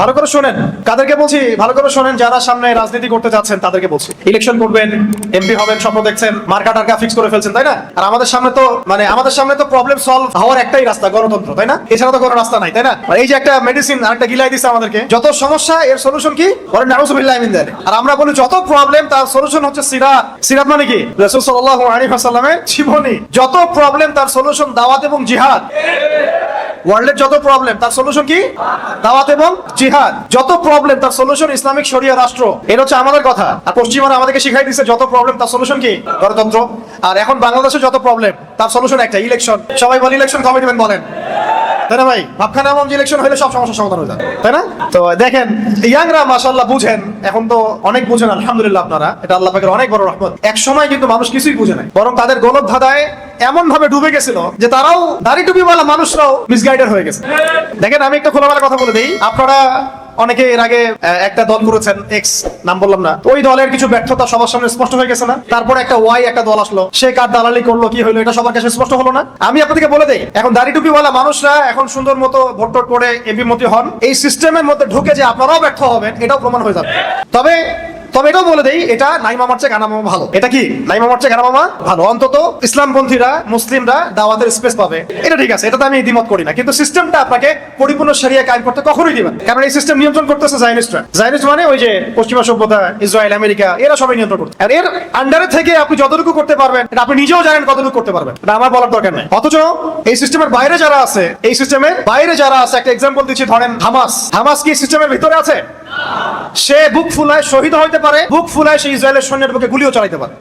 ভালো করে শোনেন। কাদেরকে বলছি? ভালো করে শোনেন, যারা সামনে রাজনীতি করতে যাচ্ছেন, তাদেরকে বলছি। ইলেকশন করবেন, এমপি হবেন, স্বপ্ন দেখছেন মার্কা টার্কা ফিক্স করে ফেলছেন, তাই না? আর আমাদের সামনে তো মানে আমাদের সামনে তো প্রবলেম সলভ হওয়ার একটাই রাস্তা, গণতন্ত্র, তাই না? এছাড়া তো কোনো রাস্তা নাই, তাই না? আর এই যে একটা মেডিসিন আর একটা গিলাই দিচ্ছে আমাদেরকে, যত সমস্যা, এর সলিউশন কি? বলেন, নাউজুবিল্লাহ মিন। আর আমরা বলি, যত প্রবলেম তার সলিউশন হচ্ছে সিরাত। সিরাত মানে কি? রাসূল সাল্লাল্লাহু আলাইহি ওয়াসাল্লামের জীবনী। যত প্রবলেম তার সলিউশন দাওয়াত এবং জিহাদ। ওয়ার্ল্ডের যত প্রবলেম তার সলিউশন কি? দাওয়াত এবং জিহাদ। যত প্রবলেম তার সলিউশন ইসলামিক শরিয়া রাষ্ট্র। এটা হচ্ছে আমাদের কথা। আর পশ্চিমারা আমাদেরকে শিখাই দিচ্ছে যত প্রবলেম তার সলিউশন কি? গণতন্ত্র। আর এখন বাংলাদেশে যত প্রবলেম তার সলিউশন একটা ইলেকশন সবাই বলে ইলেকশন কমিটমেন্ট বলেন। তাই না ভাই? ভাবখানা ইলেকশন হলে সব সমস্যার সমাধান হয়ে যায়। তাই না? তো দেখেন, ইয়াংরা মাসাল্লাহ বুঝেন, এখন তো অনেক বুঝেন, আলহামদুলিল্লাহ আপনারা। এটা আল্লাহ পাকের অনেক বড় রহমত। এক সময় কিন্তু মানুষ কিছুই বুঝে নাই। বরং তাদের গলত ধাঁধায় এমন ভাবে ডুবে গেছিল যে তারাও দাড়ি টুপিওয়ালা মানুষরাও মিসগাইডেড হয়ে গেছে। দেখেন, আমি একটা খোলামেলা কথা বলে দিই। আপনারা অনেকে এর আগে একটা দল করেছেন এক্স নাম বললাম না। ওই দলের কিছু ব্যর্থতা সবার সামনে স্পষ্ট হয়ে গেছে না। তারপরে একটা ওয়াই একটা দল আসলো। সে কার দালালি করল, কি হলো এটা সবার কাছে স্পষ্ট হলো না। আমি আপনাদেরকে বলে দেই, এখন দাড়ি টুপিওয়ালা মানুষরা এখন সুন্দর মতো ভোট টোট করে এমপি মতি হন। এই সিস্টেমের মধ্যে ঢুকে যে আপনারাও ব্যর্থ হবেন, এটাও প্রমাণ হয়ে যাবে। তবে তবে এটাও বলে দেই, এটা নাই মামার চেয়ে গানা মামা ভালো। এটা কি? নাই মামার চেয়ে গানা মামা ভালো। অন্তত ইসলামপন্থীরা, মুসলিমরা দাওয়াতের স্পেস পাবে। এটা ঠিক আছে, এটাতে আমি দ্বিমত করি না। কিন্তু সিস্টেমটা আপনাকে পরিপূর্ণ সারিয়া কায়েম করতে কখনোই দিবেন কারণ এই সিস্টেম নিয়ন্ত্রণ করতেছে জাইনিস্টরা জাইনিস্ট মানে ওই যে পশ্চিমা সভ্যতা ইসরায়েল আমেরিকা এরা সবাই নিয়ন্ত্রণ করতে আর এর আন্ডারে থেকে আপনি যতটুকু করতে পারবেন, এটা আপনি নিজেও জানেন কতটুকু করতে পারবেন। এটা আমার বলার দরকার নেই। অথচ এই সিস্টেমের বাইরে যারা আছে, এই সিস্টেমের বাইরে যারা আছে, একটা এক্সাম্পল দিচ্ছি, ধরেন হামাস। হামাস কি সিস্টেমের ভিতরে আছে? সে বুক ফুলায় শহীদ হইতে পারে, বুক ফুলায় সে ইসরায়েলের সৈন্যের বুকে গুলিও চালাইতে পারে।